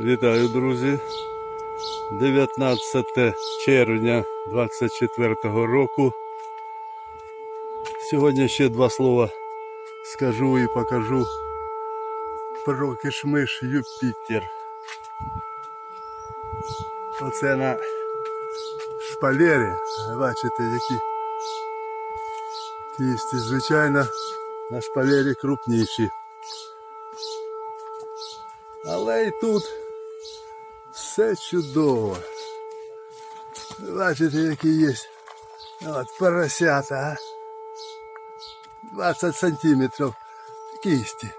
Вітаю, друзі. 19 червня 24 року. Сьогодні ще два слова скажу і покажу про кишмиш Юпітер. Оце на шпалері. Бачите, які кісті, звичайно, на шпалері крупніші. Але і тут все чудово. Бачите, які є от, поросята. а? 20 сантиметрів кисті.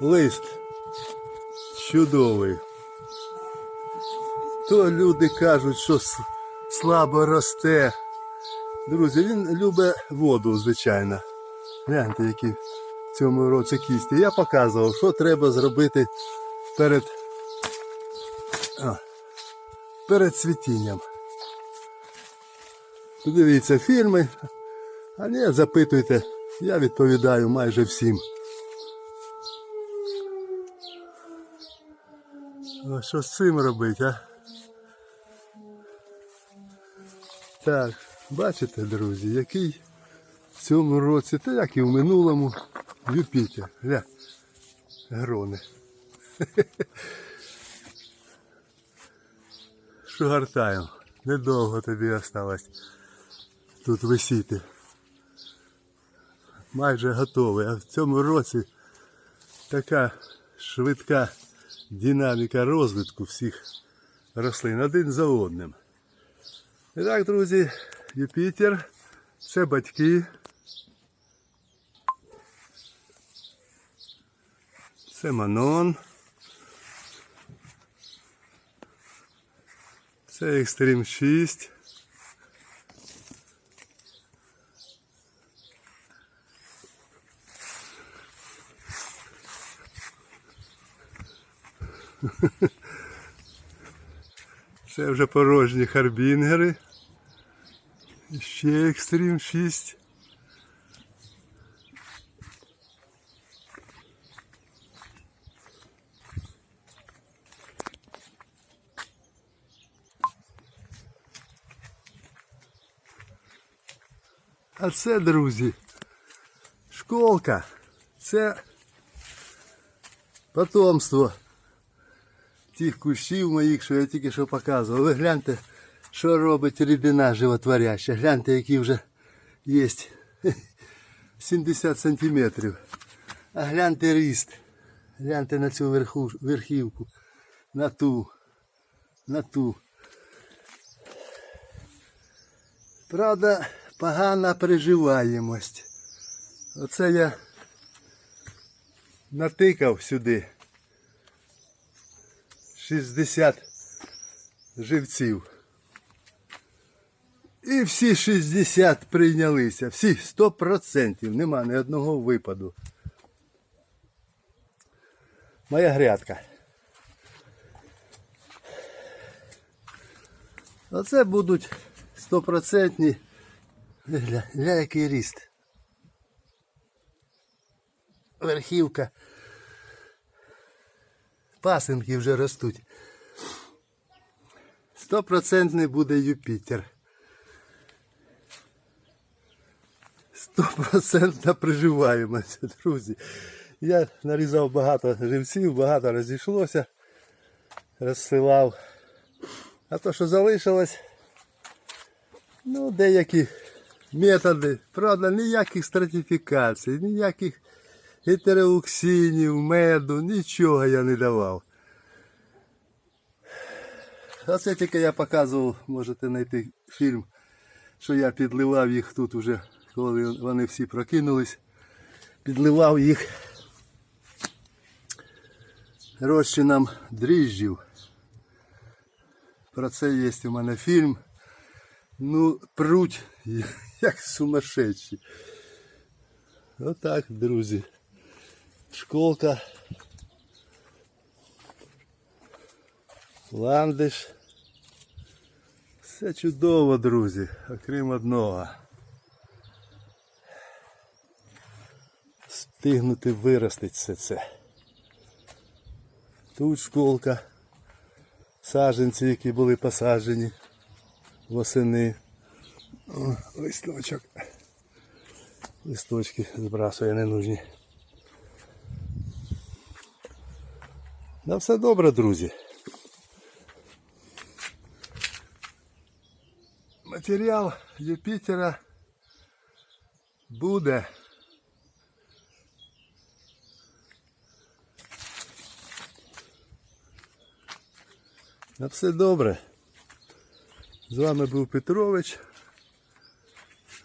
Лист чудовий. То люди кажуть, що слабо росте. Друзі, він любить воду, звичайно. Гляньте, які цьому році кісті. Я показував, що треба зробити перед, а, перед цвітінням. Подивіться фільми, а не запитуйте, я відповідаю майже всім. А що з цим робити, а? Так, бачите, друзі, який в цьому році, та як і в минулому, Юпітер. Гля, грони. Шугартаємо. Недовго тобі осталось тут висіти. Майже готовий. А в цьому році така швидка динаміка розвитку всіх рослин один за одним. І так, друзі, Юпітер, це батьки. Це Манон. Це Екстрім 6. Це вже порожні харбінгери. Ще Екстрім 6. А це, друзі, школка. Це потомство тих кущів моїх, що я тільки що показував. Ви гляньте, що робить рідина животворяща. Гляньте, які вже є 70 сантиметрів. А гляньте ріст. Гляньте на цю верху, верхівку. На ту. На ту. Правда, погана приживаємость. Оце я натикав сюди 60 живців. І всі 60 прийнялися. Всі 100%. Нема ні одного випаду. Моя грядка. Оце будуть стопроцентні. Гля, гля, який ріст. Верхівка. Пасинки вже ростуть. Стопроцентний буде Юпітер. Стопроцентна приживаємося, друзі. Я нарізав багато живців, багато розійшлося, розсилав. А то, що залишилось, ну, деякі методи, правда, ніяких стратифікацій, ніяких гетереуксинів, меду, нічого я не давав. Оце тільки я показував, можете знайти фільм, що я підливав їх тут уже, коли вони всі прокинулись. Підливав їх розчином дріжджів. Про це є у мене фільм. Ну, пруть як сумасшедші. Отак, друзі. Школка. Ландиш. Все чудово, друзі, окрім одного. Стигнути виростить все це. Тут школка. Саженці, які були посаджені восени. О, листочок. Листочки збрасує ненужні. На все добре, друзі. Матеріал Юпітера буде. На все добре. З вами був Петрович.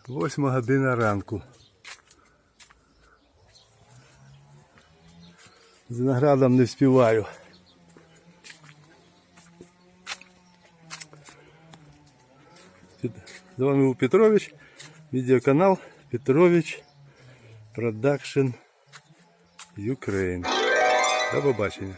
Восьма година ранку. З виноградом не вспіваю. З вами був Петрович. Відеоканал Петрович Продакшн Ukraine. До побачення.